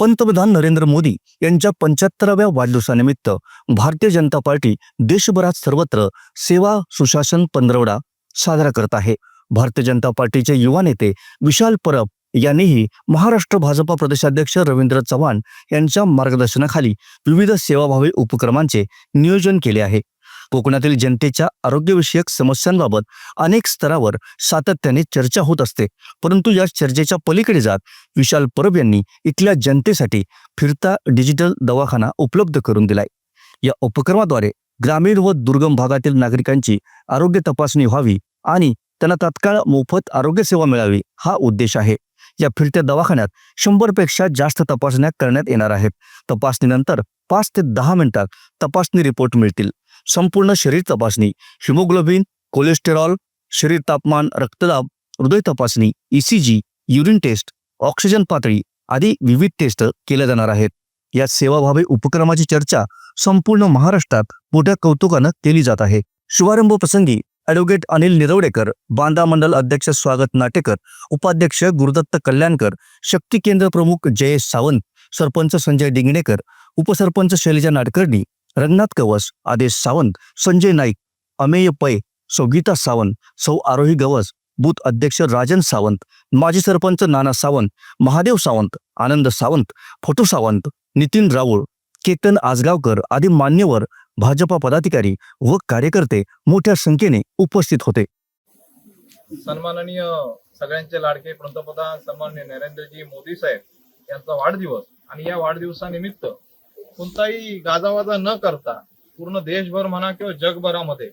पंतप्रधान नरेंद्र मोदी यांच्या पंच्याहत्तराव्या वाढदिवसानिमित्त भारतीय जनता पार्टी देशभरात सर्वत्र सेवा सुशासन पंधरवडा साजरा करत आहे. भारतीय जनता पार्टीचे युवा नेते विशाल परब यांनीही महाराष्ट्र भाजपा प्रदेशाध्यक्ष रवींद्र चव्हाण यांच्या मार्गदर्शनाखाली विविध सेवाभावी उपक्रमांचे नियोजन केले आहे. कोकणातील जनतेच्या आरोग्यविषयक समस्यांबाबत अनेक स्तरावर सातत्याने चर्चा होत असते. परंतु या चर्चेच्या पलीकडे जात विशाल परब यांनी इथल्या जनतेसाठी फिरता डिजिटल दवाखाना उपलब्ध करून दिलाय. या उपक्रमाद्वारे ग्रामीण व दुर्गम भागातील नागरिकांची आरोग्य तपासणी व्हावी आणि त्यांना तात्काळ मोफत आरोग्य सेवा मिळावी हा उद्देश आहे. या फिरत्या दवाखान्यात शंभरपेक्षा जास्त तपासण्या करण्यात येणार आहेत. तपासणीनंतर पाच ते दहा मिनिटात तपासणी रिपोर्ट मिळतील. संपूर्ण शरीर तपासणी. हिमोग्लोबिन कोलेस्टेरॉल शरीर तापमान रक्तदाब हृदय तपासणी ईसीजी युरिन टेस्ट ऑक्सिजन पातळी आदी विविध टेस्ट केल्या जाणार आहेत. या सेवाभावी उपक्रमाची चर्चा संपूर्ण महाराष्ट्रात मोठ्या कौतुकानं केली जात आहे. शुभारंभ प्रसंगी ॲडव्होकेट अनिल निरवडेकर बांदा मंडल अध्यक्ष स्वागत नाटेकर उपाध्यक्ष गुरुदत्त कल्याणकर शक्ती केंद्र प्रमुख जयेश सावंत सरपंच संजय डिंगणेकर उपसरपंच शैलजा नाडकर्णी रंगनाथ कवस आदेश सावंत संजय नाईक अमेय पै सौगीता सावंत सौ आरोही गवस बूथ अध्यक्ष राजन सावंत माजी सरपंच नाना सावंत महादेव सावंत आनंद सावंत फोटो सावंत नितीन राऊळ केतन आजगावकर आदी मान्यवर भाजपा पदाधिकारी व कार्यकर्ते मोठ्या संख्येने उपस्थित होते. सन्माननीय सगळ्यांचे लाडके पंतप्रधान सन्माननीय नरेंद्रजी मोदी साहेब यांचा वाढदिवस आणि या वाढदिवसानिमित्त कोणताही गाजावाजा न करता पूर्ण देशभर म्हणा किंवा जगभरामध्ये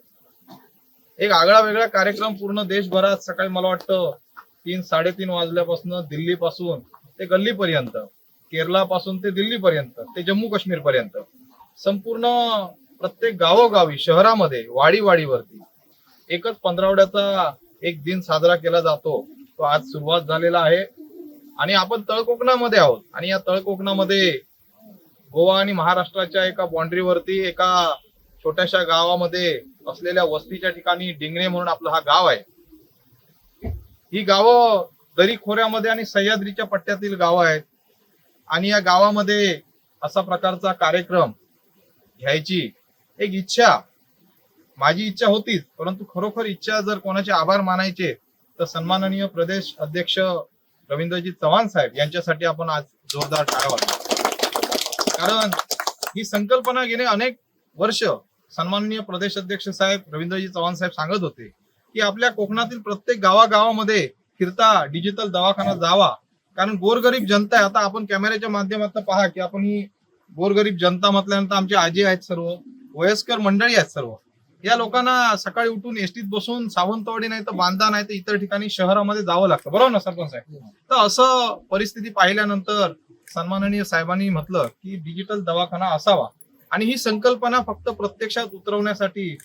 एक आगळा वेगळा कार्यक्रम पूर्ण देशभरात सकाळी मला वाटतं तीन साडेतीन वाजल्यापासून दिल्लीपासून ते गल्लीपर्यंत केरळापासून ते दिल्लीपर्यंत ते जम्मू काश्मीर पर्यंत संपूर्ण प्रत्येक गावोगावी शहरामध्ये वाडी वाडीवरती एकच पंधरावड्याचा एक दिन साजरा केला जातो. तो आज सुरुवात झालेला आहे. आणि आपण तळकोकणामध्ये आहोत. आणि या तळकोकणामध्ये गोवा आणि महाराष्ट्राच्या एका बाउंड्रीवरती एका छोट्याशा गावामध्ये असलेल्या वस्तीच्या ठिकाणी डिंगणे म्हणून आपलं हा गाव आहे. ही गावं दरी खोऱ्यामध्ये आणि सह्याद्रीच्या पट्ट्यातील गावं आहेत. आणि या गावामध्ये असा प्रकारचा कार्यक्रम घ्यायची एक इच्छा माझी इच्छा होतीच परंतु खरोखर इच्छा जर कोणाचे आभार मानायचे तर सन्माननीय प्रदेश अध्यक्ष रवींद्रजी चव्हाण साहेब यांच्यासाठी आपण आज जोरदार टाळा वाटतो कारण ही संकल्पना गेले अनेक वर्ष सन्माननीय प्रदेश अध्यक्ष साहेब रवींद्रजी चव्हाण साहेब सांगत होते की आपल्या कोकणातील प्रत्येक गावागावामध्ये फिरता डिजिटल दवाखाना जावा. कारण गोरगरीब जनता आहे. आता आपण कॅमेऱ्याच्या माध्यमातून पहा की आपण ही गोरगरीब जनता म्हटल्यानंतर आमचे आजी आहेत सर्व वयस्कर मंडळी आहेत सर्व. या लोकांना सकाळी उठून एसटीत बसून सावंतवाडी नाही तर बांधा नाही तर इतर ठिकाणी शहरामध्ये जावं लागतं. बरोबर ना सरपंच साहेब? तर असं परिस्थिती पाहिल्यानंतर सन्माननीय साहेबांनी म्हटलं की डिजिटल दवाखाना असावा. आणि ही संकल्पना फक्त प्रत्यक्षात उतरवण्यासाठी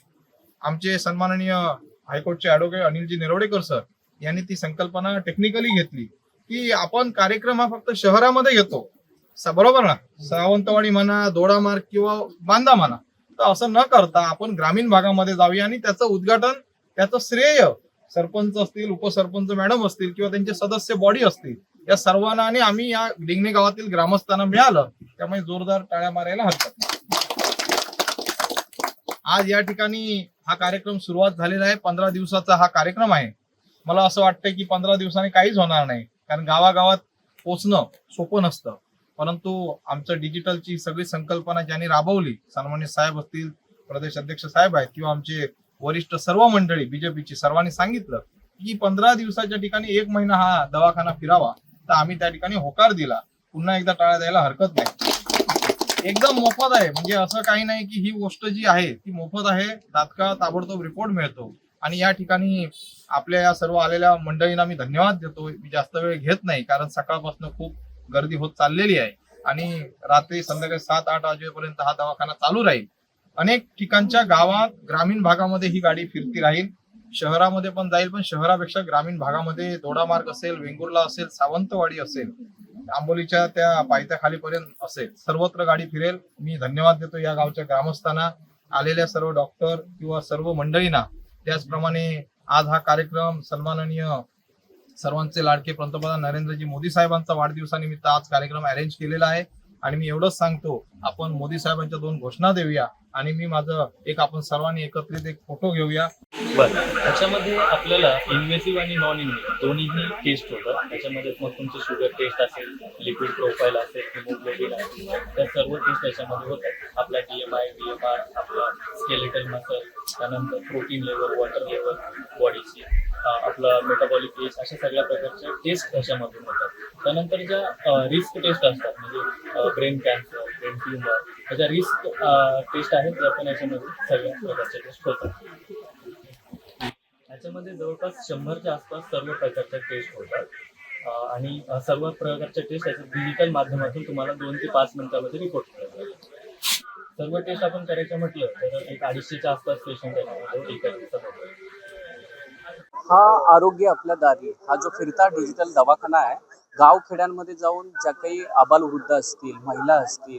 आमचे सन्माननीय हायकोर्टचे ऍडव्होकेट अनिलजी निरवडेकर सर यांनी ती संकल्पना टेक्निकली घेतली. की आपण कार्यक्रम हा फक्त शहरामध्ये घेतो. बरोबर ना? सावंतवाडी म्हणा दोडामार्ग किंवा बांधा म्हणा. तर असं न करता आपण ग्रामीण भागामध्ये जाऊया आणि त्याचं उद्घाटन त्याचं श्रेय सरपंच असतील उपसरपंच मॅडम असतील किंवा त्यांचे सदस्य बॉडी असतील या सर्वांना आणि आम्ही या डिंगणे गावातील ग्रामस्थांना मिळालं त्यामुळे जोरदार टाळ्या मारायला हरकत आज या ठिकाणी हा कार्यक्रम सुरुवात झालेला आहे. पंधरा दिवसाचा हा कार्यक्रम आहे. मला असं वाटतं की पंधरा दिवसांनी काहीच होणार नाही. कारण गावागावात पोचणं सोपं नसतं. परंतु आमचं डिजिटलची सगळी संकल्पना ज्यांनी राबवली सन्मान्य साहेब असतील प्रदेश अध्यक्ष साहेब आहेत किंवा आमचे वरिष्ठ सर्व मंडळी बीजेपीची सर्वांनी सांगितलं की पंधरा दिवसाच्या ठिकाणी एक महिना हा दवाखाना फिरावा. तर आम्ही त्या ठिकाणी होकार दिला. पुन्हा एकदा टाळ्या द्यायला हरकत नाही. एकदम मोफत आहे. म्हणजे असं काही नाही की ही गोष्ट जी आहे ती मोफत आहे. तात्काळ ताबडतोब रिपोर्ट मिळतो. आणि या ठिकाणी आपल्या या सर्व आलेल्या मंडळींना मी धन्यवाद देतो मी जास्त वेळ घेत नाही कारण सकाळपासून खूप गर्दी होत चाललेली आहे. आणि रात्री संध्याकाळी सात आठ वाजेपर्यंत हा दवाखाना चालू राहील. अनेक ठिकाणच्या गावात ग्रामीण भागामध्ये ही गाडी फिरती राहील. शहरामध्ये पण जाईल पण शहरापेक्षा ग्रामीण भागामध्ये दोडामार्ग असेल वेंगुर्ला असेल सावंतवाडी असेल आंबोलीच्या त्या पायथ्याखालीपर्यंत असेल सर्वत्र गाडी फिरेल. मी धन्यवाद देतो या गावच्या ग्रामस्थांना. आलेल्या सर्व डॉक्टर किंवा सर्व मंडळींना. त्याचप्रमाणे आज हा कार्यक्रम सन्माननीय सर्वांचे लाडके पंतप्रधान नरेंद्रजी मोदी साहेबांचा वाढदिवसानिमित्त आज कार्यक्रम अरेंज केलेला आहे. आणि मी एवढंच सांगतो आपण मोदी साहेबांच्या दोन घोषणा देऊया आणि मी माझं एक आपण सर्वांनी एकत्रित एक फोटो घेऊया. बरं त्याच्यामध्ये आपल्याला इन्व्हेसिव्ह आणि नॉन इन्व्हेसिव्ह दोन्हीही टेस्ट होतात. त्याच्यामध्ये मग तुमचं शुगर टेस्ट असेल लिक्विड प्रोफाईल असेल हिमोग्लोबिन असेल त्या सर्व टेस्ट त्याच्यामध्ये होतात. आपला D M I D M R आपला स्केलेटल मसल त्यानंतर प्रोटीन लेवल वॉटर लेवल बॉडीची आपला मेटाबॉलिक टेस्ट अशा सगळ्या प्रकारच्या टेस्ट त्याच्यामधून होतात. त्यानंतर ज्या रिस्क टेस्ट असतात म्हणजे ब्रेन कॅन्सर ब्रेन ट्युमर त्याच्या रिस्क टेस्ट आहेत त्या पण याच्यामध्ये सगळ्या प्रकारच्या टेस्ट होतात. याच्यामध्ये जवळपास शंभरच्या आसपास सर्व प्रकारच्या टेस्ट होतात. आणि सर्व प्रकारच्या टेस्ट याच्या डिजिटल माध्यमातून तुम्हाला दोन ते पाच मिनिटामध्ये रिपोर्ट केला सर्व टेस्ट आपण करायचं म्हटलं तर एक अडीचशेच्या आसपास पेशंट आहे एका दिवसात हा आरोग्य आपल्या दारी हा जो फिरता डिजिटल दवाखाना आहे गावखेड्यांमध्ये जाऊन ज्या काही आबालवृद्ध असतील महिला असतील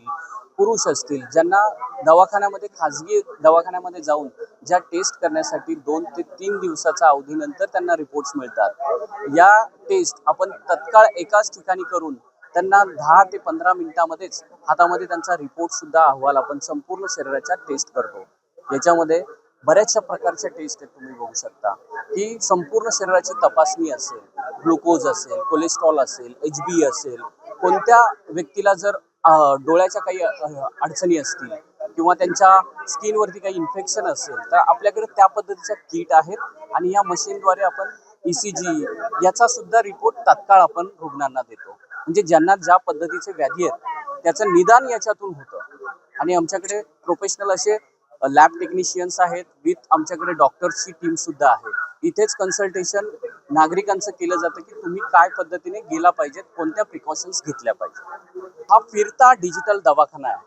पुरुष असतील ज्यांना दवाखान्यामध्ये खाजगी दवाखान्यामध्ये जाऊन ज्या टेस्ट करण्यासाठी दोन ते तीन दिवसाच्या अवधीनंतर त्यांना रिपोर्ट्स मिळतात. या टेस्ट आपण तत्काळ एकाच ठिकाणी करून त्यांना दहा ते पंधरा मिनिटामध्येच हातामध्ये त्यांचा रिपोर्ट सुद्धा अहवाल आपण संपूर्ण शरीराच्या टेस्ट करतो. याच्यामध्ये बऱ्याचशा प्रकारच्या टेस्ट आहेत तुम्ही बघू शकता. की संपूर्ण शरीराची तपासणी असेल ग्लुकोज असेल कोलेस्ट्रॉल असेल एच बी असेल कोणत्या व्यक्तीला जर डोळ्याच्या काही अडचणी असतील किंवा त्यांच्या स्किनवरती काही इन्फेक्शन असेल तर आपल्याकडे त्या पद्धतीच्या किट आहेत आणि या मशीनद्वारे आपण ई सी जी याचा सुद्धा रिपोर्ट तात्काळ आपण रुग्णांना देतो. म्हणजे ज्यांना ज्या पद्धतीचे व्याधी आहेत त्याचं निदान याच्यातून होतं. आणि आमच्याकडे प्रोफेशनल असे लॅब टेक्निशियन्स आहेत विथ आमच्याकडे डॉक्टर्सची टीम सुद्धा आहे. इथेच कन्सल्टेशन नागरिकांचं केलं जातं की तुम्ही काय पद्धतीने गेला पाहिजेत कोणत्या प्रिकॉशन्स घेतल्या पाहिजेत. हा फिरता डिजिटल दवाखाना आहे.